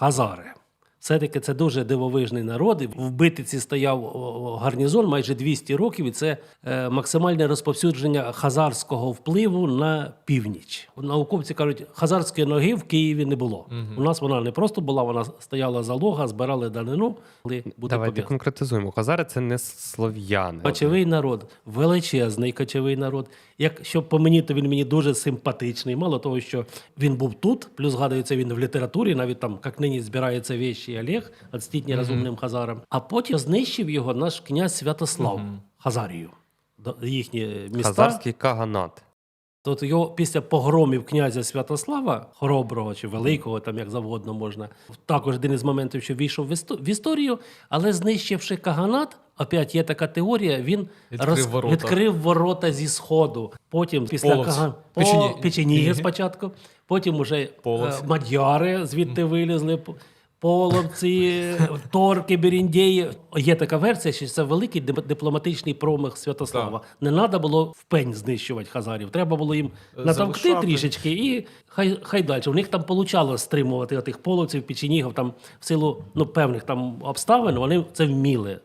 خزاره. Хазари. Все-таки це дуже дивовижний народ. І В Битиці стояв гарнізон майже 200 років, і це е, максимальне розповсюдження хазарського впливу на північ. Науковці кажуть, хазарської ноги в Києві не було. У нас вона не просто була, вона стояла залога, збирали данину, Давайте пов'язані. конкретизуємо. Хазари це не слов'яни. Кочовий народ, величезний кочовий народ. Якщо по мені, то він мені дуже симпатичний. Мало того, що він був тут, плюс згадується він в літературі, навіть там, як нині збираються вещі Олег, отстіть нерозумним хазарам. А потім знищив його наш князь Святослав Хазарію. До- Їхні міста. Хазарський каганат. Тобто його після погромів князя Святослава, хороброго чи великого, там як завгодно можна, також один із моментів, що війшов в історію, але знищивши каганат, опять є така теорія, він Відкрив ворота. відкрив ворота зі сходу. Потім після Половці. Каган... Печені- печеніги Мгм. спочатку, потім уже е, мадяри звідти вилізли. Половці, торки, беріндії Є така версія, що це великий дип- дипломатичний промах Святослава. Не треба було в пень знищувати хазарів. Треба було їм натовкти Залишати. трішечки і хай, хай далі. У них там получало стримувати тих половців, печенігів, там в силу ну, певних там обставин вони це вміли.